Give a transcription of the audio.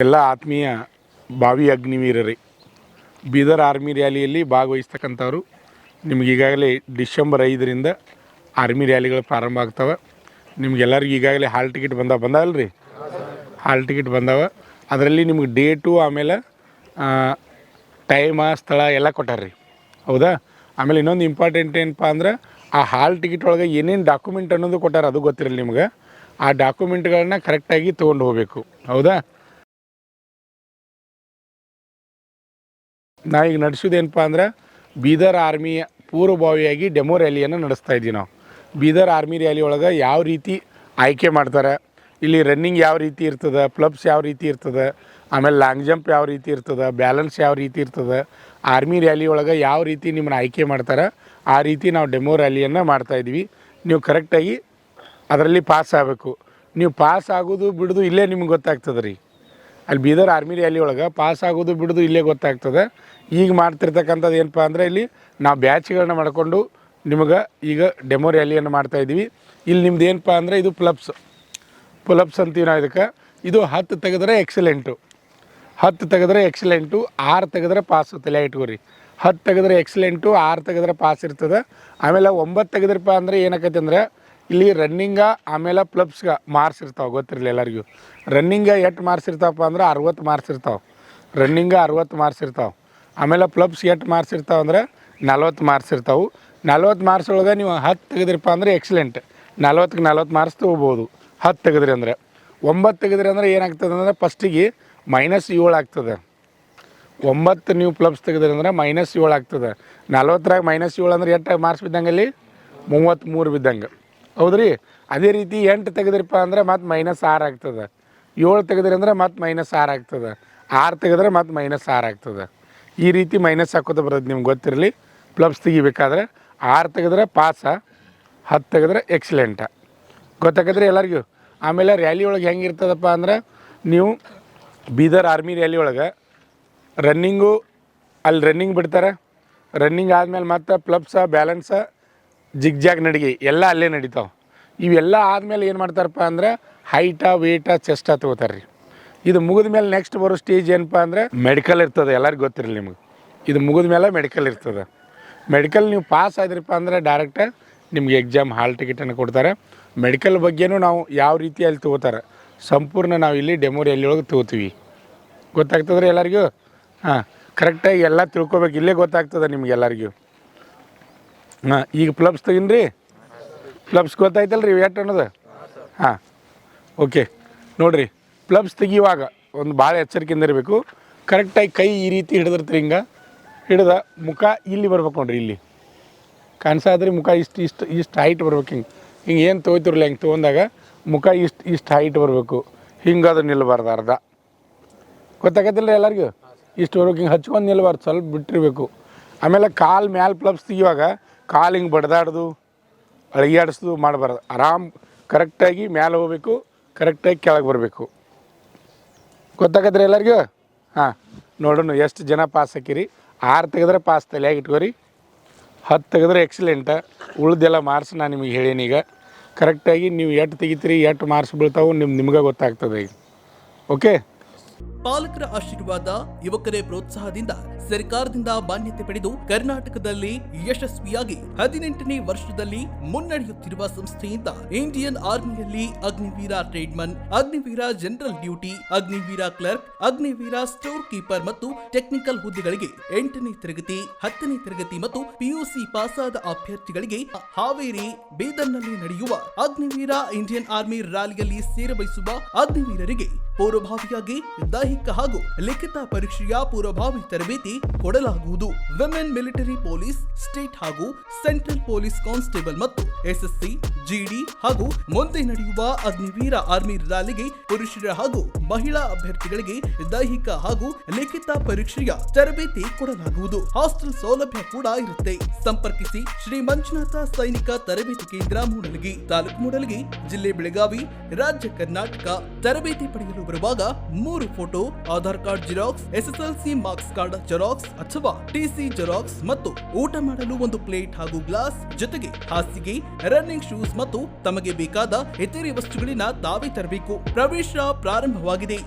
ಎಲ್ಲ ಆತ್ಮೀಯ ಭಾವಿ ಅಗ್ನಿವೀರರೇ. ಬೀದರ್ ಆರ್ಮಿ ರ್ಯಾಲಿಯಲ್ಲಿ ಭಾಗವಹಿಸ್ತಕ್ಕಂಥವ್ರು. ನಿಮ್ಗೆ ಈಗಾಗಲೇ ಡಿಸೆಂಬರ್ ಐದರಿಂದ ಆರ್ಮಿ ರ್ಯಾಲಿಗಳು ಪ್ರಾರಂಭ ಆಗ್ತವೆ. ನಿಮ್ಗೆಲ್ಲರಿಗೂ ಈಗಾಗಲೇ ಹಾಲ್ ಟಿಕೆಟ್ ಬಂದಾವ ಬಂದಾವಲ್ಲ ರೀ ಹಾಲ್ ಟಿಕೆಟ್ ಬಂದಾವ. ಅದರಲ್ಲಿ ನಿಮ್ಗೆ ಡೇಟು, ಆಮೇಲೆ ಟೈಮ, ಸ್ಥಳ ಎಲ್ಲ ಕೊಟ್ಟಾರ್ರಿ. ಹೌದಾ? ಆಮೇಲೆ ಇನ್ನೊಂದು ಇಂಪಾರ್ಟೆಂಟ್ ಏನಪ್ಪ ಅಂದ್ರೆ, ಆ ಹಾಲ್ ಟಿಕೆಟ್ ಒಳಗೆ ಏನೇನು ಡಾಕ್ಯುಮೆಂಟ್ ಅನ್ನೋದು ಕೊಟ್ಟಾರ ಅದು ಗೊತ್ತಿರಲ್ಲ ನಿಮ್ಗೆ. ಆ ಡಾಕ್ಯುಮೆಂಟ್ಗಳನ್ನ ಕರೆಕ್ಟಾಗಿ ತೊಗೊಂಡು ಹೋಗಬೇಕು. ಹೌದಾ? ನಾ ಈಗ ನಡೆಸೋದೇನಪ್ಪ ಅಂದ್ರೆ ಬೀದರ್ ಆರ್ಮಿಯ ಪೂರ್ವಭಾವಿಯಾಗಿ ಡೆಮೋ ರ್ಯಾಲಿಯನ್ನು ನಡೆಸ್ತಾ ಇದ್ದೀವಿ ನಾವು. ಬೀದರ್ ಆರ್ಮಿ ರ್ಯಾಲಿ ಒಳಗೆ ಯಾವ ರೀತಿ ಆಯ್ಕೆ ಮಾಡ್ತಾರೆ, ಇಲ್ಲಿ ರನ್ನಿಂಗ್ ಯಾವ ರೀತಿ ಇರ್ತದೆ ಪ್ಲಬ್ಸ್ ಯಾವ ರೀತಿ ಇರ್ತದೆ, ಆಮೇಲೆ ಲಾಂಗ್ ಜಂಪ್ ಯಾವ ರೀತಿ ಇರ್ತದೆ ಬ್ಯಾಲೆನ್ಸ್ ಯಾವ ರೀತಿ ಇರ್ತದೆ, ಆರ್ಮಿ ರ್ಯಾಲಿ ಒಳಗೆ ಯಾವ ರೀತಿ ನಿಮ್ಮನ್ನ ಆಯ್ಕೆ ಮಾಡ್ತಾರೆ, ಆ ರೀತಿ ನಾವು ಡೆಮೋ ರ್ಯಾಲಿಯನ್ನು ಮಾಡ್ತಾಯಿದ್ವಿ ನೀವು ಕರೆಕ್ಟಾಗಿ ಅದರಲ್ಲಿ ಪಾಸ್ ಆಗಬೇಕು. ನೀವು ಪಾಸ್ ಆಗೋದು ಬಿಡೋದು ಇಲ್ಲೇ ನಿಮ್ಗೆ ಗೊತ್ತಾಗ್ತದೆ ರೀ ಅಲ್ಲಿ ಬೀದರ್ ಆರ್ಮಿ ರ್ಯಾಲಿ ಒಳಗೆ ಪಾಸ್ ಆಗೋದು ಬಿಡೋದು ಇಲ್ಲೇ ಗೊತ್ತಾಗ್ತದೆ. ಈಗ ಮಾಡ್ತಿರ್ತಕ್ಕಂಥದ್ದು ಏನಪ್ಪ ಅಂದರೆ ಇಲ್ಲಿ ನಾವು ಬ್ಯಾಚ್ಗಳನ್ನ ಮಾಡಿಕೊಂಡು ನಿಮಗೆ ಈಗ ಡೆಮೋ ರ್ಯಾಲಿಯನ್ನು ಮಾಡ್ತಾಯಿದ್ವಿ ಇಲ್ಲಿ ನಿಮ್ದು ಏನಪ್ಪ ಅಂದರೆ ಇದು ಪ್ಲಬ್ಸ್ ಪುಲಪ್ಸ್ ಅಂತೀವಿ ನಾವು ಇದಕ್ಕೆ. ಇದು ಹತ್ತು ತೆಗೆದ್ರೆ ಎಕ್ಸಲೆಂಟು ಹತ್ತು ತೆಗೆದ್ರೆ ಎಕ್ಸಲೆಂಟು ಆರು ತೆಗೆದ್ರೆ ಪಾಸು ತಲೆ ಇಟ್ಕೋರಿ ಹತ್ತು ತೆಗೆದ್ರೆ ಎಕ್ಸಲೆಂಟು ಆರು ತೆಗೆದ್ರೆ ಪಾಸ್ ಇರ್ತದೆ. ಆಮೇಲೆ ಒಂಬತ್ತು ತೆಗೆದ್ರಪ್ಪ ಅಂದರೆ ಏನಾಕೈತೆ ಅಂದ್ರೆ ಇಲ್ಲಿ ರನ್ನಿಂಗ ಆಮೇಲೆ ಪ್ಲಬ್ಸ್ಗೆ ಮಾರ್ಕ್ಸ್ ಇರ್ತಾವೆ ಗೊತ್ತಿರಲಿ ಎಲ್ಲರಿಗೂ. ರನ್ನಿಂಗ ಎಷ್ಟು ಮಾರ್ಕ್ಸ್ ಇರ್ತಾವಪ್ಪ ಅಂದ್ರೆ ಅರವತ್ತು ಮಾರ್ಕ್ಸ್ ಇರ್ತಾವೆ. ರನ್ನಿಂಗ ಅರವತ್ತು ಮಾರ್ಕ್ಸ್ ಇರ್ತಾವೆ. ಆಮೇಲೆ ಪ್ಲಬ್ಸ್ ಎಷ್ಟು ಮಾರ್ಕ್ಸ್ ಇರ್ತಾವೆ ಅಂದ್ರೆ ನಲ್ವತ್ತು ಮಾರ್ಕ್ಸ್ ಇರ್ತಾವೆ. ನಲ್ವತ್ತು ಮಾರ್ಕ್ಸ್ ಒಳಗೆ ನೀವು ಹತ್ತು ತೆಗೆದ್ರಪ್ಪ ಅಂದ್ರೆ ಎಕ್ಸಲೆಂಟ್ ನಲ್ವತ್ತಕ್ಕೆ ನಲ್ವತ್ತು ಮಾರ್ಕ್ಸ್ ತೊಗೋಬೋದು. ಹತ್ತು ತೆಗೆದ್ರಿ ಅಂದರೆ. ಒಂಬತ್ತು ತೆಗೆದ್ರಿ ಅಂದರೆ ಏನಾಗ್ತದೆ ಅಂದರೆ ಫಸ್ಟಿಗೆ ಮೈನಸ್ ಏಳು ಆಗ್ತದೆ. ಒಂಬತ್ತು ನೀವು ಪ್ಲಬ್ಸ್ ತೆಗೆದ್ರಿ ಅಂದ್ರೆ ಮೈನಸ್ ಏಳು ಆಗ್ತದೆ. ನಲ್ವತ್ತರಾಗ ಮೈನಸ್ ಏಳು ಅಂದ್ರೆ ಎಷ್ಟು ಮಾರ್ಕ್ಸ್ ಬಿದ್ದಂಗೆ ಅಲ್ಲಿ? ಮೂವತ್ತ್ಮೂರು ಬಿದ್ದಂಗೆ. ಹೌದ್ರಿ? ಅದೇ ರೀತಿ ಎಂಟು ತೆಗೆದ್ರಪ್ಪ ಅಂದ್ರೆ ಮತ್ತೆ ಮೈನಸ್ ಆರು ಆಗ್ತದೆ. ಏಳು ತೆಗೆದ್ರಿ ಅಂದ್ರೆ ಮತ್ತೆ ಮೈನಸ್ ಆರು ಆಗ್ತದೆ. ಆರು ತೆಗೆದ್ರೆ ಮತ್ತೆ ಮೈನಸ್ ಆರು ಆಗ್ತದೆ. ಈ ರೀತಿ ಮೈನಸ್ ಹಾಕೋತ ಬರೋದು ನಿಮ್ಗೆ ಗೊತ್ತಿರಲಿ. ಪ್ಲಬ್ಸ್ ತೆಗಿಬೇಕಾದ್ರೆ ಆರು ತೆಗೆದ್ರೆ ಪಾಸ ಹತ್ತು ತೆಗೆದ್ರೆ ಎಕ್ಸಲೆಂಟ ಗೊತ್ತಾಗದ್ರಿ ಎಲ್ಲರಿಗೂ? ಆಮೇಲೆ ರ್ಯಾಲಿ ಒಳಗೆ ಹೆಂಗಿರ್ತದಪ್ಪ ಅಂದ್ರೆ ನೀವು ಬೀದರ್ ಆರ್ಮಿ ರ್ಯಾಲಿ ಒಳಗೆ ರನ್ನಿಂಗು ಅಲ್ಲಿ ರನ್ನಿಂಗ್ ಬಿಡ್ತಾರೆ. ರನ್ನಿಂಗ್ ಆದಮೇಲೆ ಮತ್ತೆ ಪ್ಲಬ್ಸ ಬ್ಯಾಲೆನ್ಸ ಜಿಗ್ಜಾಗ್ ನಡಿಗೆ, ಎಲ್ಲ ಅಲ್ಲೇ ನಡೀತಾವೆ. ಇವೆಲ್ಲ ಆದಮೇಲೆ ಏನು ಮಾಡ್ತಾರಪ್ಪ ಅಂದ್ರೆ ಹೈಟ ವೇಟ ಚೆಸ್ಟ ತಗೋತಾರೆ ರೀ ಇದು ಮುಗಿದ ಮೇಲೆ ನೆಕ್ಸ್ಟ್ ಬರೋ ಸ್ಟೇಜ್ ಏನಪ್ಪ ಅಂದರೆ ಮೆಡಿಕಲ್ ಇರ್ತದೆ, ಎಲ್ಲರಿಗೂ ಗೊತ್ತಿರಲಿ ನಿಮಗೆ. ಇದು ಮುಗಿದ ಮೇಲೆ ಮೆಡಿಕಲ್ ಇರ್ತದೆ. ಮೆಡಿಕಲ್ ನೀವು ಪಾಸ್ ಆದ್ರಪ್ಪ ಅಂದರೆ ಡೈರೆಕ್ಟ್ ನಿಮ್ಗೆ ಎಕ್ಸಾಮ್ ಹಾಲ್ ಟಿಕೆಟನ್ನು ಕೊಡ್ತಾರೆ. ಮೆಡಿಕಲ್ ಬಗ್ಗೆನೂ ನಾವು ಯಾವ ರೀತಿ ಅಲ್ಲಿ ತೊಗೋತಾರೆ, ಸಂಪೂರ್ಣ ನಾವು ಇಲ್ಲಿ ಡೆಮೋರಿ ಒಳಗೆ ತೊಗೋತೀವಿ. ಗೊತ್ತಾಗ್ತದ್ರೆ ಎಲ್ಲರಿಗೂ? ಹಾಂ ಕರೆಕ್ಟಾಗಿ ಎಲ್ಲ ತಿಳ್ಕೊಬೇಕು, ಇಲ್ಲೇ ಗೊತ್ತಾಗ್ತದೆ ನಿಮ್ಗೆ ಎಲ್ಲರಿಗೂ ಹಾಂ, ಈಗ ಪ್ಲಬ್ಸ್ ರೀ ಪ್ಲಬ್ಸ್ ಗೊತ್ತಾಯ್ತಲ್ಲ ರೀ ಎಷ್ಟು ಅನ್ನೋದು? ಹಾಂ ಓಕೆ ನೋಡಿರಿ ಪ್ಲಬ್ಸ್ ತೆಗಿಯುವಾಗ ಒಂದು ಭಾಳ ಎಚ್ಚರಿಕೆಯಿಂದ ಇರಬೇಕು. ಕರೆಕ್ಟಾಗಿ ಕೈ ಈ ರೀತಿ ಹಿಡಿದಿರ್ತೀರಿ ಹಿಂಗೆ. ಹಿಡಿದ ಮುಖ ಇಲ್ಲಿ ಬರ್ಬೇಕು ನೋಡ್ರಿ ಇಲ್ಲಿ. ಕಾಣಿಸಾದ್ರಿ ಮುಖ ಇಷ್ಟು ಇಷ್ಟು ಇಷ್ಟು ಹೈಟ್ ಬರ್ಬೇಕು ಹಿಂಗೆ. ಹಿಂಗೆ ಏನು ತೊಗೋತಿರಲ್ಲ ಹಿಂಗೆ ತೊಗೊಂಡಾಗ ಮುಖ ಇಷ್ಟು ಇಷ್ಟು ಹೈಟ್ ಬರಬೇಕು. ಹಿಂಗಾದ್ರೆ ನಿಲ್ಬಾರ್ದು ಅರ್ಧ. ಗೊತ್ತಾಗತ್ತಿಲ್ಲ ಎಲ್ಲರಿಗೂ? ಇಷ್ಟು ಬರ್ಬೇಕು, ಹಿಂಗೆ ಹಚ್ಕೊಂಡು ನಿಲ್ಬಾರ್ದು, ಸ್ವಲ್ಪ ಬಿಟ್ಟಿರಬೇಕು. ಆಮೇಲೆ ಕಾಲು ಮ್ಯಾಲೆ ಪ್ಲಬ್ಸ್ ತೆಗಿಯುವಾಗ ಕಾಲು ಹಿಂಗೆ ಬಡ್ದಾಡ್ದು ಅಳಿಗಾಡಿಸ್ದು ಮಾಡಬಾರ್ದು. ಆರಾಮ್ ಕರೆಕ್ಟಾಗಿ ಮ್ಯಾಲೆ ಹೋಗ್ಬೇಕು ಕರೆಕ್ಟಾಗಿ ಕೆಳಗೆ ಬರಬೇಕು. ಗೊತ್ತಾಗತ್ರಿ ಎಲ್ಲರಿಗೂ? ಹಾಂ, ನೋಡೋಣ ಎಷ್ಟು ಜನ ಪಾಸ್ ಹಾಕಿರಿ. ಆರು ತೆಗೆದ್ರೆ ಪಾಸ್ ತಲೆಯಾಗಿ ಇಟ್ಕೋರಿ. ಹತ್ತು ತೆಗೆದ್ರೆ ಎಕ್ಸಲೆಂಟ ಉಳ್ದೆಲ್ಲ ಮಾರ್ಕ್ಸ್ ನಾನು ನಿಮಗೆ ಹೇಳೀನಿ ಈಗ. ಕರೆಕ್ಟಾಗಿ ನೀವು ಎಷ್ಟು ತೆಗಿತೀರಿ ಎಷ್ಟು ಮಾರ್ಕ್ಸ್ ಬೀಳ್ತಾವೆ ನಿಮ್ಮ ನಿಮ್ಗೆ ಗೊತ್ತಾಗ್ತದೆ ಈಗ. ಓಕೆ ಪಾಲಕರ ಆಶೀರ್ವಾದ ಯುವಕರೇ ಪ್ರೋತ್ಸಾಹದಿಂದ ಸರ್ಕಾರದಿಂದ ಮಾನ್ಯತೆ ಪಡೆದು ಕರ್ನಾಟಕದಲ್ಲಿ ಯಶಸ್ವಿಯಾಗಿ ಹದಿನೆಂಟನೇ ವರ್ಷದಲ್ಲಿ ಮುನ್ನಡೆಯುತ್ತಿರುವ ಸಂಸ್ಥೆಯಿಂದ Indian ಆರ್ಮಿಯಲ್ಲಿ Agniveer tradesman, Agniveer general duty, Agniveer clerk, Agniveer store keeper ಮತ್ತು ಟೆಕ್ನಿಕಲ್ ಹುದ್ದೆಗಳಿಗೆ ಎಂಟನೇ ತರಗತಿ, ಹತ್ತನೇ ತರಗತಿ ಮತ್ತು ಪಿಯುಸಿ ಪಾಸಾದ ಅಭ್ಯರ್ಥಿಗಳಿಗೆ ಹಾವೇರಿ, ಬೀದರ್ನಲ್ಲಿ ನಡೆಯುವ ಅಗ್ನಿವೀರ ಇಂಡಿಯನ್ ಆರ್ಮಿ ರ್ಯಾಲಿಯಲ್ಲಿ ಸೇರಬಯಸುವ ಅಗ್ನಿವೀರರಿಗೆ ಪೂರ್ವಭಾವಿಯಾಗಿ ದೈಹಿಕ ಹಾಗೂ ಲಿಖಿತ ಪರೀಕ್ಷೆಯ ಪೂರ್ವಭಾವಿ ತರಬೇತಿ ಕೊಡಲಾಗುವುದು. ವಿಮೆನ್ ಮಿಲಿಟರಿ ಪೊಲೀಸ್ ಸ್ಟೇಟ್ ಹಾಗೂ ಸೆಂಟ್ರಲ್ ಪೊಲೀಸ್ ಕಾನ್ಸ್ಟೇಬಲ್ ಮತ್ತು ಎಸ್ಎಸ್ಸಿ ಜಿಡಿ ಹಾಗೂ ಮುಂದೆ ನಡೆಯುವ ಅಗ್ನಿವೀರ ಆರ್ಮಿ ರ್ಯಾಲಿಗೆ ಪುರುಷರ ಹಾಗೂ ಮಹಿಳಾ ಅಭ್ಯರ್ಥಿಗಳಿಗೆ ದೈಹಿಕ ಹಾಗೂ ಲಿಖಿತ ಪರೀಕ್ಷೆಯ ತರಬೇತಿ ಕೊಡಲಾಗುವುದು. ಹಾಸ್ಟೆಲ್ ಸೌಲಭ್ಯ ಕೂಡ ಇರುತ್ತೆ. ಸಂಪರ್ಕಿಸಿ ಶ್ರೀ ಮಂಜುನಾಥ ಸೈನಿಕ ತರಬೇತಿ ಕೇಂದ್ರ ಮೂಡಲಗಿ ತಾಲೂಕು ಮೂಡಲಗಿ, ಜಿಲ್ಲೆ ಬೆಳಗಾವಿ, ರಾಜ್ಯ ಕರ್ನಾಟಕ. ತರಬೇತಿ ಪಡೆಯಲು ಬರುವಾಗ ಮೂರು photo, Aadhaar card xerox, SSLC marks card xerox ಅಥವಾ ಟಿಸಿ ಜೆರಾಕ್ಸ್ ಮತ್ತು ಊಟ ಮಾಡಲು ಒಂದು ಪ್ಲೇಟ್ ಹಾಗೂ ಗ್ಲಾಸ್ ಜೊತೆಗೆ ಹಾಸಿಗೆ, ರನ್ನಿಂಗ್ ಶೂಸ್ ಮತ್ತು ತಮಗೆ ಬೇಕಾದ ಇತರೆ ವಸ್ತುಗಳಿನ ತಾವೇ ತರಬೇಕು. ಪ್ರವೇಶ ஆகுதே